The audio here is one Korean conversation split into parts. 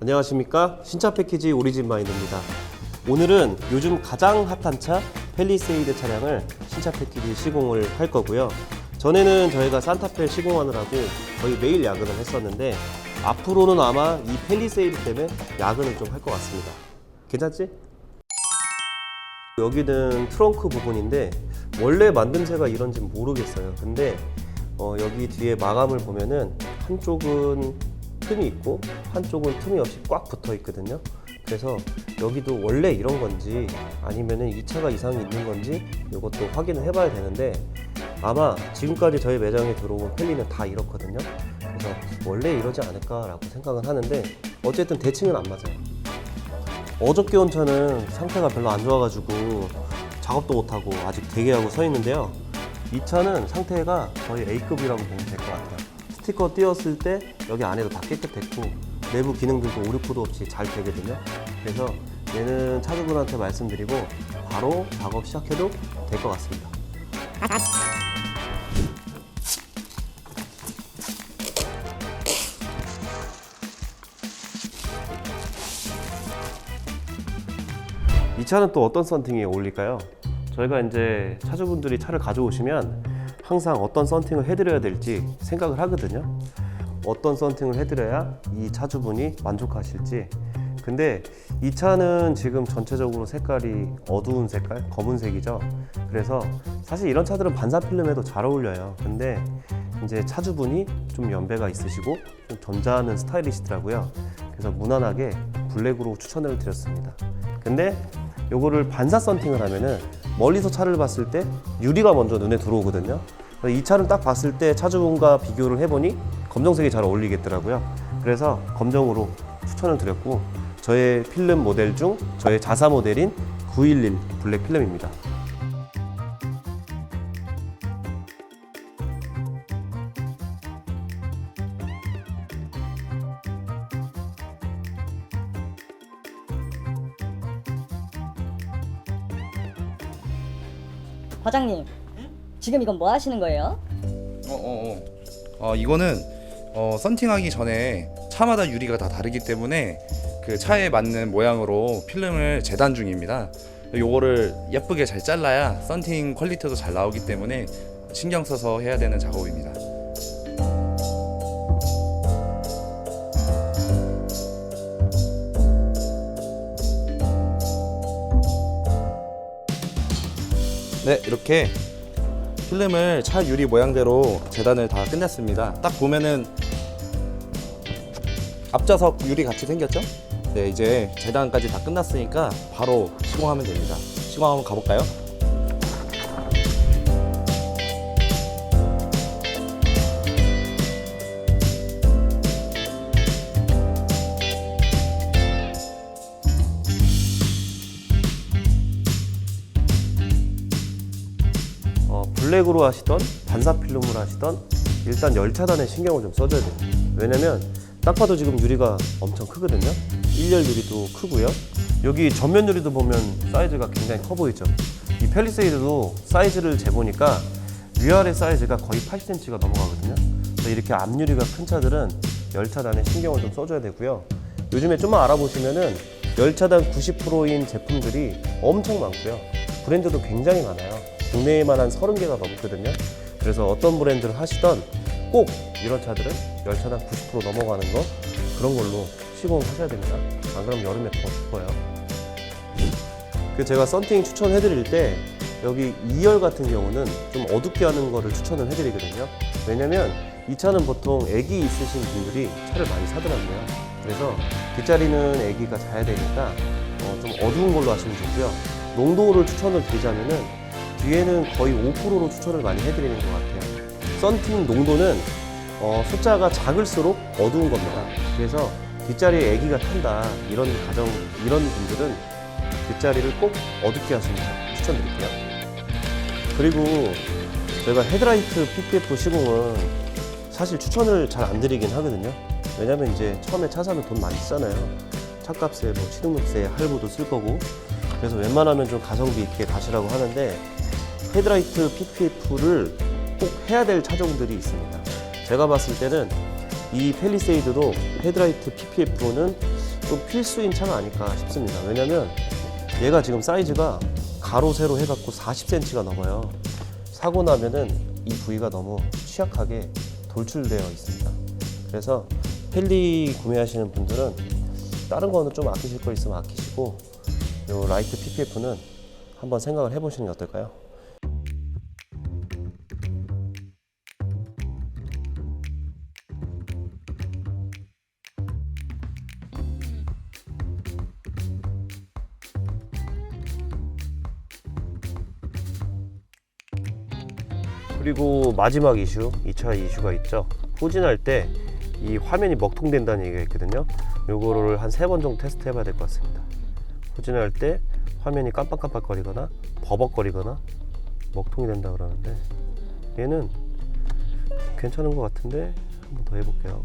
안녕하십니까 신차 패키지 오리진 마인드입니다 오늘은 요즘 가장 핫한 차 펠리세이드 차량을 신차 패키지 시공을 할 거고요 전에는 저희가 산타페 시공하느라고 거의 매일 야근을 했었는데 앞으로는 아마 이 펠리세이드 때문에 야근을 좀 할 것 같습니다 괜찮지? 여기는 트렁크 부분인데 원래 만듦새가 이런지 모르겠어요. 근데 어, 여기 뒤에 마감을 보면은 한쪽은 틈이 있고 한쪽은 틈이 없이 꽉 붙어 있거든요. 그래서 여기도 원래 이런 건지 아니면은 이 차가 이상이 있는 건지 이것도 확인을 해봐야 되는데 아마 지금까지 저희 매장에 들어온 펠리는 다 이렇거든요. 그래서 원래 이러지 않을까라고 생각은 하는데 어쨌든 대칭은 안 맞아요. 어저께 온 차는 상태가 별로 안 좋아가지고 작업도 못하고 아직 대기하고 서 있는데요. 이 차는 상태가 거의 A급이라고 보면 될 것 같아요. 스티커 띄었을 때 여기 안에도 다 깨끗했고 내부 기능들도 오류코드 없이 잘 되거든요. 그래서 얘는 차주분한테 말씀드리고 바로 작업 시작해도 될 것 같습니다. 이 차는 또 어떤 썬팅에 어울릴까요? 저희가 이제 차주분들이 차를 가져오시면 항상 어떤 썬팅을 해드려야 될지 생각을 하거든요. 어떤 썬팅을 해드려야 이 차주분이 만족하실지. 근데 이 차는 지금 전체적으로 색깔이 어두운 색깔, 검은색이죠. 그래서 사실 이런 차들은 반사 필름에도 잘 어울려요. 근데 이제 차주분이 좀 연배가 있으시고 좀 점잖은 스타일이시더라고요. 그래서 무난하게 블랙으로 추천을 드렸습니다. 근데 요거를 반사 썬팅을 하면은 멀리서 차를 봤을 때 유리가 먼저 눈에 들어오거든요. 이 차를 딱 봤을 때 차주분과 비교를 해보니 검정색이 잘 어울리겠더라고요. 그래서 검정으로 추천을 드렸고 저의 필름 모델 중 저의 자사 모델인 911 블랙 필름입니다. 과장님, 지금 이건 뭐 하시는 거예요? 어, 어, 어. 어, 이거는 어, 썬팅하기 전에 차마다 유리가 다 다르기 때문에 그 차에 맞는 모양으로 필름을 재단 중입니다. 요거를 예쁘게 잘 잘라야 썬팅 퀄리티도 잘 나오기 때문에 신경 써서 해야 되는 작업입니다. 네, 이렇게 필름을 차 유리 모양대로 재단을 다 끝냈습니다. 딱 보면은 앞좌석 유리 같이 생겼죠? 네, 이제 재단까지 다 끝났으니까 바로 시공하면 됩니다. 시공 한번 가볼까요? 블랙으로 하시던 반사 필름으로 하시던 일단 열차단에 신경을 좀 써줘야 돼요. 왜냐면 딱 봐도 지금 유리가 엄청 크거든요. 1열 유리도 크고요. 여기 전면 유리도 보면 사이즈가 굉장히 커 보이죠. 이 펠리세이드도 사이즈를 재보니까 위아래 사이즈가 거의 80cm가 넘어가거든요. 그래서 이렇게 앞유리가 큰 차들은 열차단에 신경을 좀 써줘야 되고요. 요즘에 좀만 알아보시면은 열차단 90%인 제품들이 엄청 많고요. 브랜드도 굉장히 많아요. 국내에만 한 30개가 넘거든요. 그래서 어떤 브랜드를 하시던 꼭 이런 차들은 열차단 90% 넘어가는 거 그런 걸로 시공하셔야 됩니다. 안 그러면 여름에 더 죽어요. 그 제가 썬팅 추천해드릴 때 여기 2열 같은 경우는 좀 어둡게 하는 거를 추천을 해드리거든요. 왜냐면 이 차는 보통 애기 있으신 분들이 차를 많이 사더라고요. 그래서 뒷자리는 애기가 자야 되니까 어, 좀 어두운 걸로 하시면 좋고요. 농도를 추천을 드리자면은 뒤에는 거의 5%로 추천을 많이 해드리는 것 같아요. 썬팅 농도는 어, 숫자가 작을수록 어두운 겁니다. 그래서 뒷자리에 애기가 탄다 이런 가정 이런 분들은 뒷자리를 꼭 어둡게 하시는 거 추천드릴게요. 그리고 저희가 헤드라이트 PPF 시공은 사실 추천을 잘 안 드리긴 하거든요. 왜냐면 이제 처음에 차 사면 돈 많이 쓰잖아요. 차값에 뭐 취등록세 할부도 쓸 거고. 그래서 웬만하면 좀 가성비 있게 가시라고 하는데 헤드라이트 PPF를 꼭 해야 될 차종들이 있습니다. 제가 봤을 때는 이 펠리세이드도 헤드라이트 PPF로는 좀 필수인 차가 아닐까 싶습니다. 왜냐면 얘가 지금 사이즈가 가로 세로 해갖고 40cm가 넘어요. 사고 나면은 이 부위가 너무 취약하게 돌출되어 있습니다. 그래서 펠리 구매하시는 분들은 다른 거는 좀 아끼실 거 있으면 아끼시고 요 라이트 PPF는 한번 생각을 해보시는 게 어떨까요? 그리고 마지막 이슈, 2차 이슈가 있죠. 후진할 때 이 화면이 먹통된다는 얘기가 있거든요. 요거를 한 세 번 정도 테스트 해봐야 될 것 같습니다. 후진할 때 화면이 깜빡깜빡거리거나 버벅거리거나 먹통이 된다 그러는데 얘는 괜찮은 것 같은데 한번 더 해볼게요.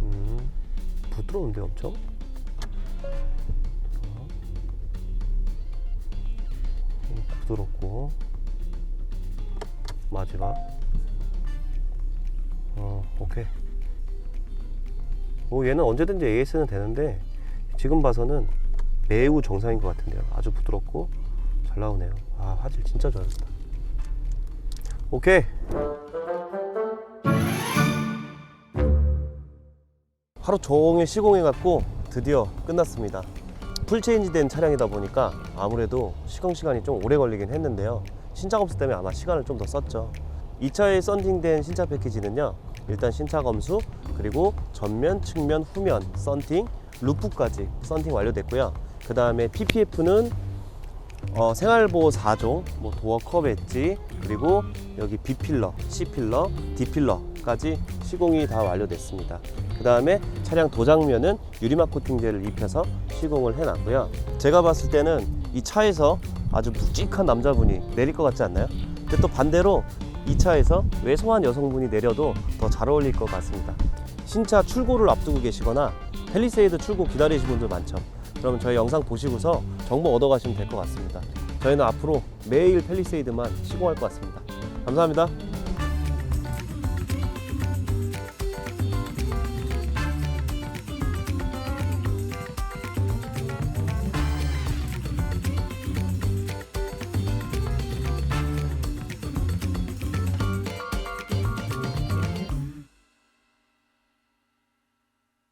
음, 부드러운데 엄청? 부드럽고 마지막. 어 오케이. 뭐 얘는 언제든지 AS는 되는데 지금 봐서는 매우 정상인 것 같은데요. 아주 부드럽고 잘 나오네요. 아 화질 진짜 좋아졌다. 오케이. 하루 종일 시공해 갖고 드디어 끝났습니다 풀체인지 된 차량이다 보니까 아무래도 시공 시간이 좀 오래 걸리긴 했는데요. 신차 검수 때문에 아마 시간을 좀 더 썼죠. 이 차에 썬팅된 신차 패키지는요 일단 신차 검수 그리고 전면 측면 후면 썬팅 루프까지 썬팅 완료됐고요. 그 다음에 PPF는 어, 생활보호 4종, 뭐 도어 컵 엣지, 그리고 여기 B 필러, C 필러, D 필러까지 시공이 다 완료됐습니다. 그 다음에 차량 도장면은 유리막 코팅제를 입혀서 시공을 해놨고요. 제가 봤을 때는 이 차에서 아주 묵직한 남자분이 내릴 것 같지 않나요? 근데 또 반대로 이 차에서 왜소한 여성분이 내려도 더 잘 어울릴 것 같습니다. 신차 출고를 앞두고 계시거나 펠리세이드 출고 기다리시는 분들 많죠. 그러면 저희 영상 보시고서 정보 얻어 가시면 될 것 같습니다. 저희는 앞으로 매일 펠리세이드만 시공할 것 같습니다. 감사합니다.